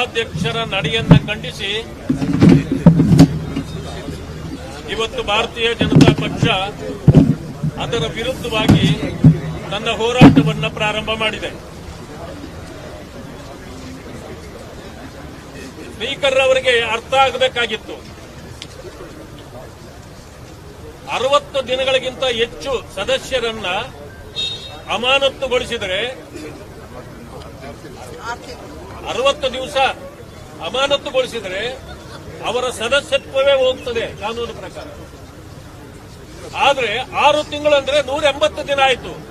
ರಾಜ್ಯಾಧ್ಯಕ್ಷರ ನಡೆಯನ್ನ ಖಂಡಿಸಿ, ಇವತ್ತು ಭಾರತೀಯ ಜನತಾ ಪಕ್ಷ ಅದರ ವಿರುದ್ಧವಾಗಿ ತನ್ನ ಹೋರಾಟವನ್ನು ಪ್ರಾರಂಭ ಮಾಡಿದೆ. ಸ್ಪೀಕರ್ ಅವರಿಗೆ ಅರ್ಥ ಆಗಬೇಕಾಗಿತ್ತು. ಅರವತ್ತು ದಿನಗಳಿಗಿಂತ ಹೆಚ್ಚು ಸದಸ್ಯರನ್ನ ಅಮಾನತುಗೊಳಿಸಿದರೆ ಅರವತ್ತು ದಿವಸ ಅಮಾನತುಗೊಳಿಸಿದರೆ ಅವರ ಸದಸ್ಯತ್ವವೇ ಹೋಗ್ತದೆ ಕಾನೂನು ಪ್ರಕಾರ. ಆದರೆ ಆರು ತಿಂಗಳು ಅಂದ್ರೆ ನೂರ ಎಂಬತ್ತು ದಿನ ಆಯಿತು.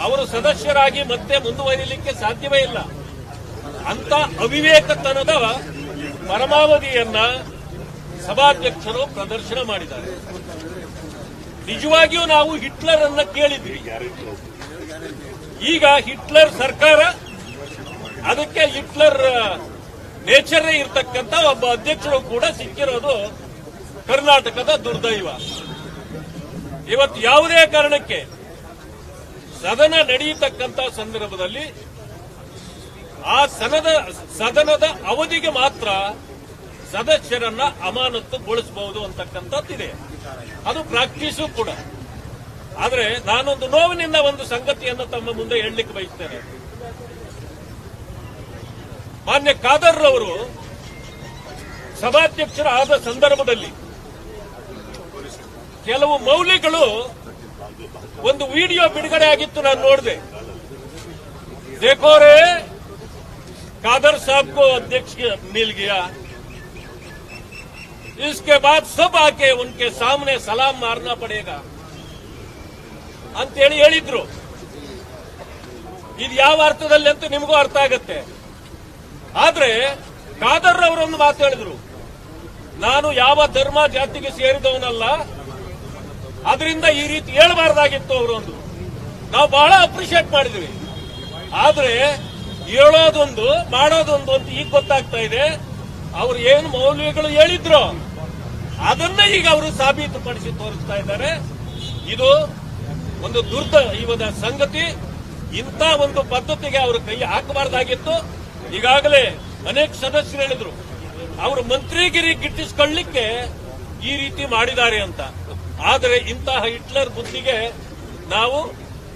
ಅವರು ಸದಸ್ಯರಾಗಿ ಮತ್ತೆ ಮುಂದುವರಿಯಲಿಕ್ಕೆ ಸಾಧ್ಯವೇ ಇಲ್ಲ. ಅಂತ ಅವಿವೇಕತನದ ಪರಮಾವಧಿಯನ್ನ ಸಭಾಧ್ಯಕ್ಷರು ಪ್ರದರ್ಶನ ಮಾಡಿದ್ದಾರೆ. ನಿಜವಾಗಿಯೂ ನಾವು ಹಿಟ್ಲರ್ ಅನ್ನ ಕೇಳಿದ್ವಿ. ಈಗ ಹಿಟ್ಲರ್ ಸರ್ಕಾರ ಅದಕ್ಕೆ ಹಿಟ್ಲರ್ ನೇಚರ್ ಇರ್ತಕ್ಕಂಥ ಒಬ್ಬ ಅಧ್ಯಕ್ಷರು ಕೂಡ ಸಿಕ್ಕಿರೋದು ಕರ್ನಾಟಕದ ದುರ್ದೈವ. ಇವತ್ತು ಯಾವುದೇ ಕಾರಣಕ್ಕೆ ಸದನ ನಡೆಯತಕ್ಕಂಥ ಸಂದರ್ಭದಲ್ಲಿ ಆ ಸದನದ ಸದನದ ಅವಧಿಗೆ ಮಾತ್ರ ಸದಸ್ಯರನ್ನ ಅಮಾನತುಗೊಳಿಸಬಹುದು ಅಂತಕ್ಕಂಥದ್ದಿದೆ. ಅದು ಪ್ರಾಕ್ಟೀಸು ಕೂಡ. ಆದರೆ ನಾನೊಂದು ನೋವಿನಿಂದ ಒಂದು ಸಂಗತಿಯನ್ನು ತಮ್ಮ ಮುಂದೆ ಹೇಳಲಿಕ್ಕೆ ಬಯಸ್ತೇನೆ. ಮಾನ್ಯ ಖಾದರ್ ಅವರು ಸಭಾಧ್ಯಕ್ಷರಾದ ಸಂದರ್ಭದಲ್ಲಿ ಕೆಲವು ಮೌಲ್ಯಗಳು ಒಂದು ವಿಡಿಯೋ ಬಿಡುಗಡೆ ಆಗಿತ್ತು ನಾನು ನೋಡಿದೆ देखो रे कादर साहब को अध्यक्ष मिल गया इसके बाद सब आके उनके सामने सलाम मारना पड़ेगा ಅಂತೇಳಿ ಹೇಳಿದ್ರು ಇದು ಯಾವ ಅರ್ಥದಲ್ಲಿ ಅಂತ ನಿಮಗೂ ಅರ್ಥ ಆಗತ್ತೆ ಆದ್ರೆ ಖಾದರ್ ಅವರೊಂದು ಮಾತು ಹೇಳಿದ್ರು. ನಾನು ಯಾವ ಧರ್ಮ ಜಾತಿಗೆ ಸೇರಿದವನಲ್ಲ, ಅದರಿಂದ ಈ ರೀತಿ ಹೇಳಬಾರ್ದಾಗಿತ್ತು ಅವರೊಂದು ನಾವು ಬಹಳ ಅಪ್ರಿಶಿಯೇಟ್ ಮಾಡಿದ್ವಿ. ಆದ್ರೆ ಹೇಳೋದೊಂದು, ಮಾಡೋದೊಂದು ಅಂತ ಈಗ ಗೊತ್ತಾಗ್ತಾ ಇದೆ. ಅವ್ರು ಏನು ಮೌಲ್ಯಗಳು ಹೇಳಿದ್ರು. ಅದನ್ನ ಈಗ ಅವರು ಸಾಬೀತುಪಡಿಸಿ ತೋರಿಸ್ತಾ ಇದ್ದಾರೆ. ಇದು ಒಂದು ದುರ್ದೈವದ ಸಂಗತಿ. ಇಂಥ ಒಂದು ಪದ್ಧತಿಗೆ ಅವರು ಕೈ ಹಾಕಬಾರ್ದಾಗಿತ್ತು. ಈಗಾಗಲೇ ಅನೇಕ ಸದಸ್ಯರು ಹೇಳಿದ್ರು, ಅವರು ಮಂತ್ರಿಗಿರಿ ಗಿಟ್ಟಿಸ್ಕೊಳ್ಳಿಕ್ಕೆ ಈ ರೀತಿ ಮಾಡಿದ್ದಾರೆ ಅಂತ. ಆದರೆ ಇಂತಹ ಹಿಟ್ಲರ್ ಬುದ್ಧಿಗೆ ನಾವು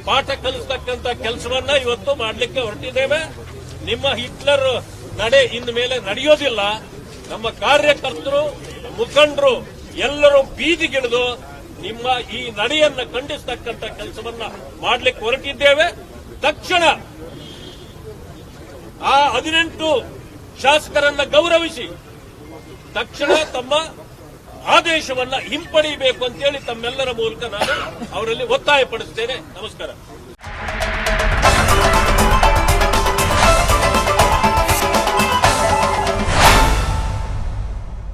ಪಾಠ ಕಲಿಸ್ತಕ್ಕಂಥ ಕೆಲಸವನ್ನ ಇವತ್ತು ಮಾಡಲಿಕ್ಕೆ ಹೊರಟಿದ್ದೇವೆ. ನಿಮ್ಮ ಹಿಟ್ಲರ್ ನಡೆ ಇನ್ನು ಮೇಲೆ ನಡೆಯೋದಿಲ್ಲ. ನಮ್ಮ ಕಾರ್ಯಕರ್ತರು, ಮುಖಂಡರು ಎಲ್ಲರೂ ಬೀದಿಗಿಳಿದು ನಿಮ್ಮ ಈ ನಡೆಯನ್ನ ಖಂಡಿಸ್ತಕ್ಕಂಥ ಕೆಲಸವನ್ನ ಮಾಡಲಿಕ್ಕೆ ಹೊರಟಿದ್ದೇವೆ. ತಕ್ಷಣ ಆ ಹದಿನೆಂಟು ಶಾಸಕರನ್ನ ಗೌರವಿಸಿ ತಕ್ಷಣ ತಮ್ಮ ಆದೇಶವನ್ನ ಹಿಂಪಡೆಯಬೇಕು ಅಂತೇಳಿ ತಮ್ಮೆಲ್ಲರ ಮೂಲಕ ನಾನು ಅವರಲ್ಲಿ ಒತ್ತಾಯ ಪಡಿಸ್ತೇನೆ ನಮಸ್ಕಾರ.